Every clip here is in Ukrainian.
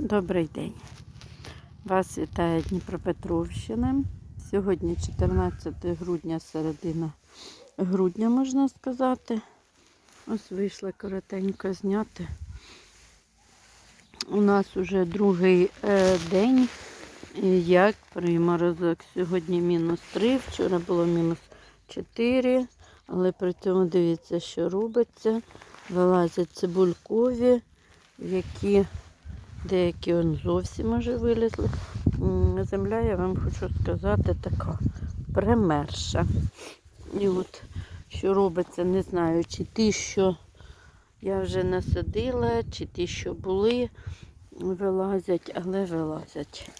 Добрий день. Вас вітає Дніпропетровщина. Сьогодні 14 грудня, середина грудня, можна сказати. Ось вийшла коротенько зняти. У нас уже другий е, день, як приморозок. Сьогодні мінус 3, вчора було мінус 4, але при цьому дивіться, що робиться. Вилазять цибулькові, які Деякі он зовсім уже вилізли. Земля, я вам хочу сказати, така примерша. І от що робиться, не знаю, чи ті, що я вже насадила, чи ті, що були, вилазять, але вилазять.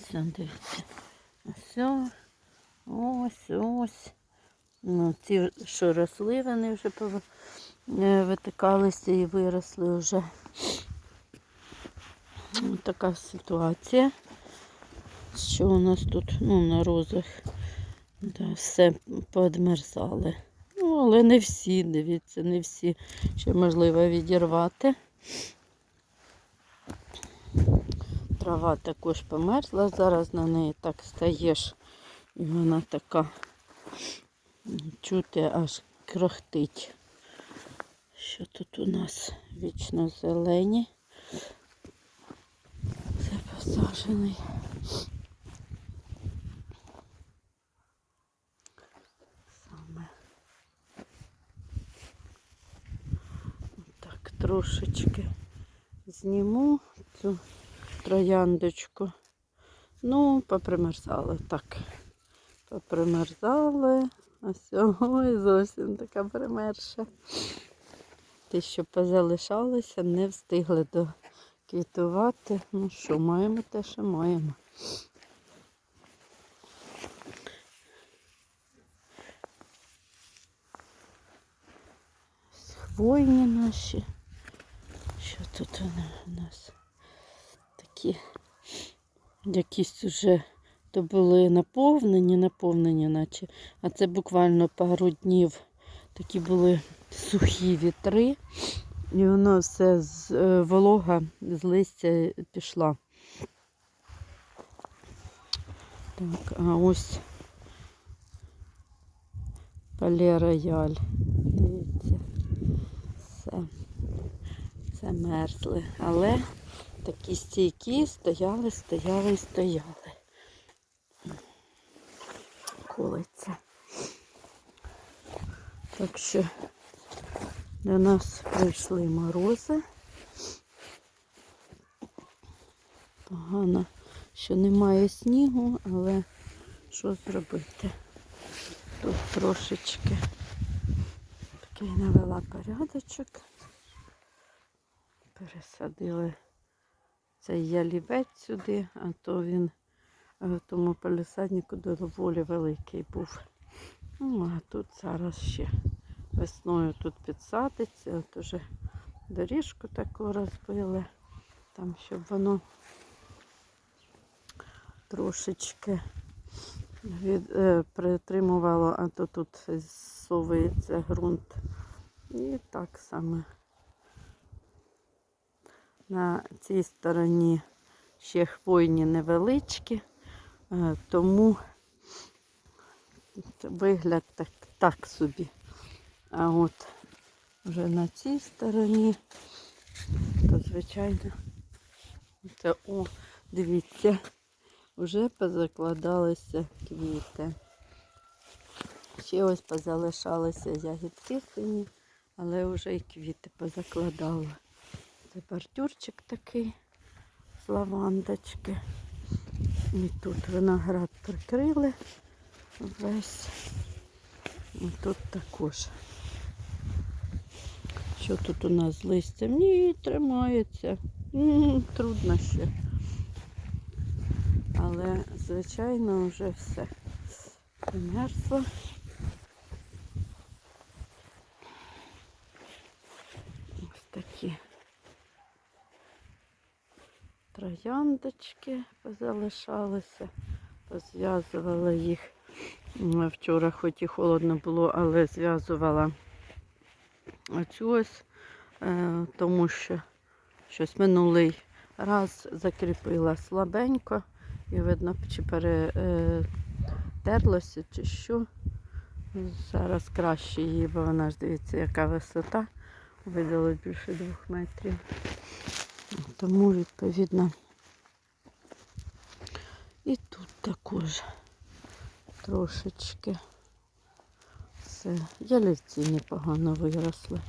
Все, дивіться. Все. Ось, ось. Ну, ці, що росли, вони вже е, витикалися і виросли вже. Ось така ситуація. Що у нас тут ну, на розах да, все поодмерзали. Ну, але не всі, дивіться, не всі. Ще можливо відірвати. Трава також померзла, зараз на неї так стаєш, і вона така чути аж крохтить. Що тут у нас вічно зелені? Посаджений. Саме. Так, трошечки зніму цю трояндочку. Ну, попримерзали так. Попримерзали. А сьогодні зовсім така примерша. Ті, що позалишалися, не встигли до квітувати. Ну що, маємо те, що маємо. Хвойні наші. Що тут у нас? Такі якісь уже то були наповнені, наповнені, наче. А це буквально пару днів такі були сухі вітри. І воно все з е, волога з листя пішла. Так, а ось пале рояль. Дивіться. Все. Все мерзли. Але такі стійкі стояли, стояли і стояли. Колиться. Так що до нас прийшли морози. Погано, що немає снігу, але що зробити? Тут трошечки такий навела порядочок. Пересадили цей ялівець сюди, а то він в тому палісаднику доволі великий був. Ну, а тут зараз ще весною тут підсадиться, от уже доріжку таку розбили, там, щоб воно трошечки від, е, притримувало, а то тут зсовується ґрунт. І так само на цій стороні ще хвойні невеличкі, е, тому вигляд так, так собі. А от вже на цій стороні, то звичайно, це о, дивіться, вже позакладалися квіти. Ще ось позалишалися ягідки сині, але вже і квіти позакладали. Це бордюрчик такий з лавандочки. І тут виноград прикрили весь. І тут також. Що тут у нас з листям? Ні, тримається. Трудно ще. Але, звичайно, вже все примерзло. Ось такі трояндочки позалишалися, позв'язувала їх. Вчора хоч і холодно було, але зв'язувала оцю ось, е, тому що щось минулий раз закріпила слабенько. І видно, чи перетерлося, чи що. Зараз краще її, бо вона ж дивіться, яка висота. Видалось більше двох метрів. Тому, відповідно, і тут також трошечки. Все. Ялівці непогано виросли.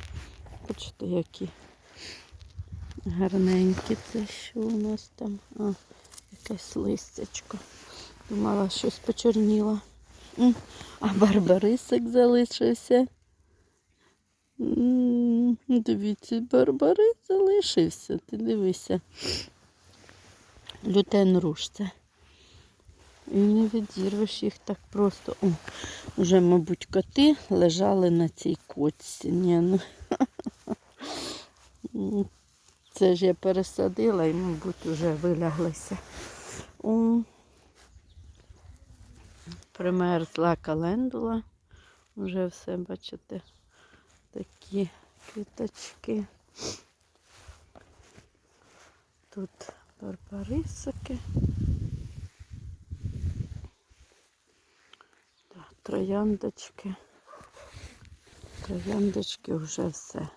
Бачите, які гарненькі. Це що у нас там? А, якесь листячко. Думала, щось почорніло. А барбарисик залишився. Дивіться, барбарис залишився. Ти дивися. Лютен руш. І не відірвеш їх так просто. О, вже, мабуть, коти лежали на цій кочці. Ні, ну. Це ж я пересадила і, мабуть, вже виляглися. О, примерзла календула. Вже все, бачите, такі квіточки. Тут барбарисики. Трояндочки. Трояндочки вже все.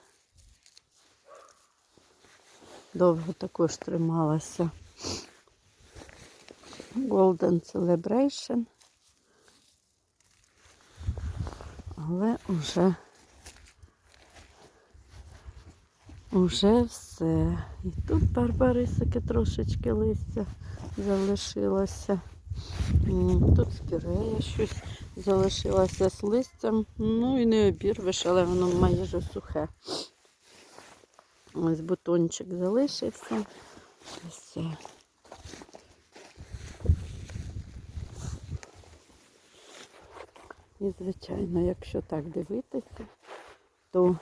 Довго також трималася. Golden Celebration. Але вже, вже все. І тут барбарисики трошечки листя залишилося. Тут спірея щось залишилося з листям. Ну і не обірвеш, але воно майже сухе. Ось бутончик залишився. Все. І, звичайно, якщо так дивитися, то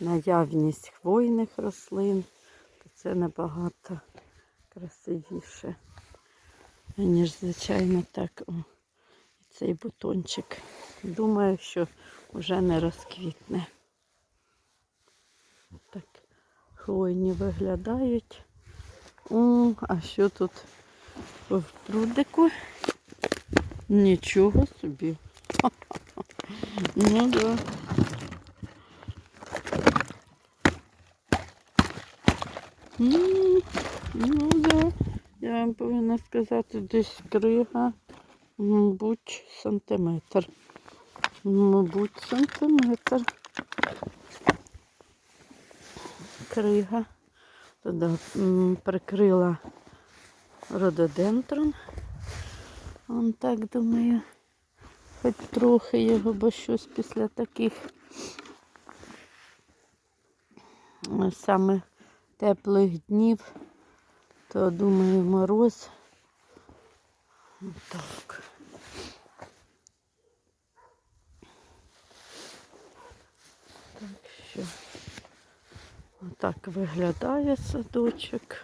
наявність хвойних рослин, то це набагато красивіше, ніж, звичайно, так. Цей бутончик. Думаю, що вже не розквітне. Так хвойні виглядають. О, а що тут в прудику? Нічого собі. Ну да. М, Ну да. Я вам повинна сказати, десь крига, мабуть, сантиметр. Мабуть, сантиметр. Крига. Туди прикрила рододендрон. Он так думаю. Хоч трохи його, бо щось після таких саме теплих днів, то думаю мороз. Так отак виглядає садочок.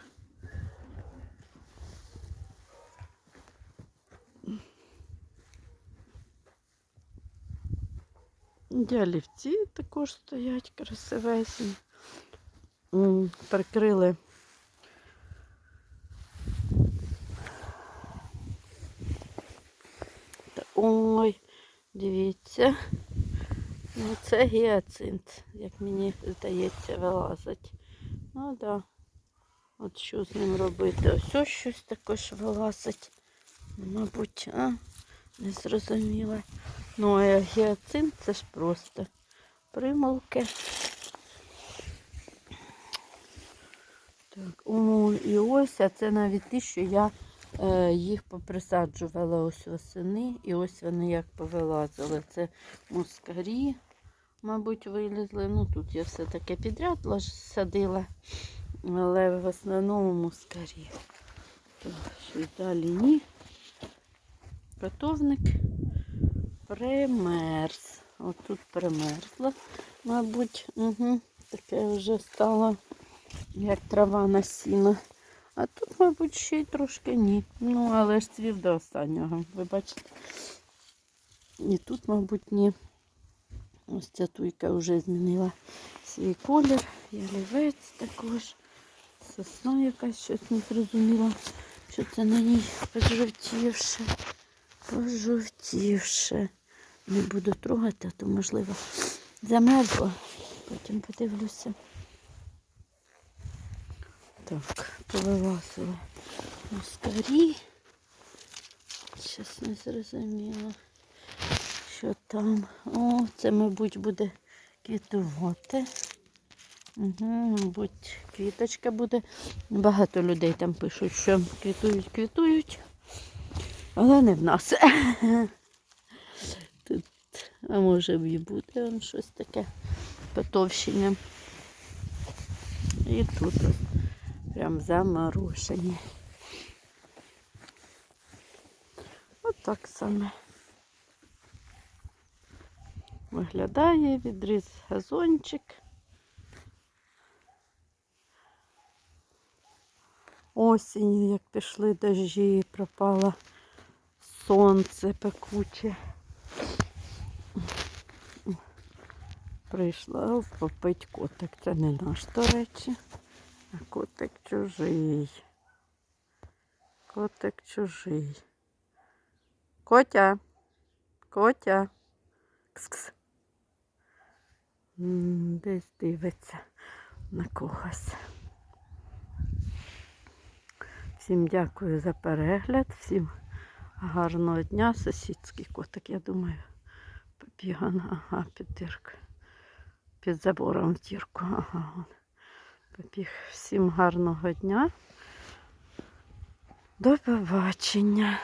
Ялівці також стоять красивесні. Прикрили Ой, дивіться. Ну, це гіацинт, як мені здається, вилазить. Ну. Да. От що з ним робити? Ось ось щось також вилазить. Мабуть, а? Не зрозуміла. Ну, а гіацинт це ж просто примулки. Так, о, і ось, а це навіть ті, що я е, їх поприсаджувала ось восени, і ось вони як повилазили. Це мускарі, мабуть, вилізли. Ну, тут я все таке підряд садила, але в основному мускарі. Щось далі ні. Котовник примерз. Отут примерзло, мабуть, угу. таке вже стало, як трава на сіно. А тут, мабуть, ще й трошки ні. Ну, але ж цвів до останнього. Ви бачите? І тут, мабуть, ні. Ось ця туйка вже змінила свій колір. Ялівець також сосна якась, щось не зрозуміла, що це на ній пожовтівше. Пожовтівше. Не буду трогати, а то можливо замерзло. Потім подивлюся. Так, повилазили москарі. Щас не зрозуміла, що там. О, це, мабуть, буде квітувати. Угу, мабуть, квіточка буде. Багато людей там пишуть, що квітують, квітують. Але не в нас. Тут, а може і буде он щось таке потовщення. І тут прям заморожені. Отак саме. Виглядає відріз газончик. Осінь, як пішли дощі, пропало сонце пекуче. Прийшла попить котик. Це не наш, до речі, а котик чужий. Котик чужий. Котя. Котя. Кс-кс. Десь дивиться на когось. Всім дякую за перегляд, всім гарного дня. Сусідський котик, я думаю, побіган, ага, під дирку. Під забором в дірку. Ага. он Побіг. Всім гарного дня. До побачення.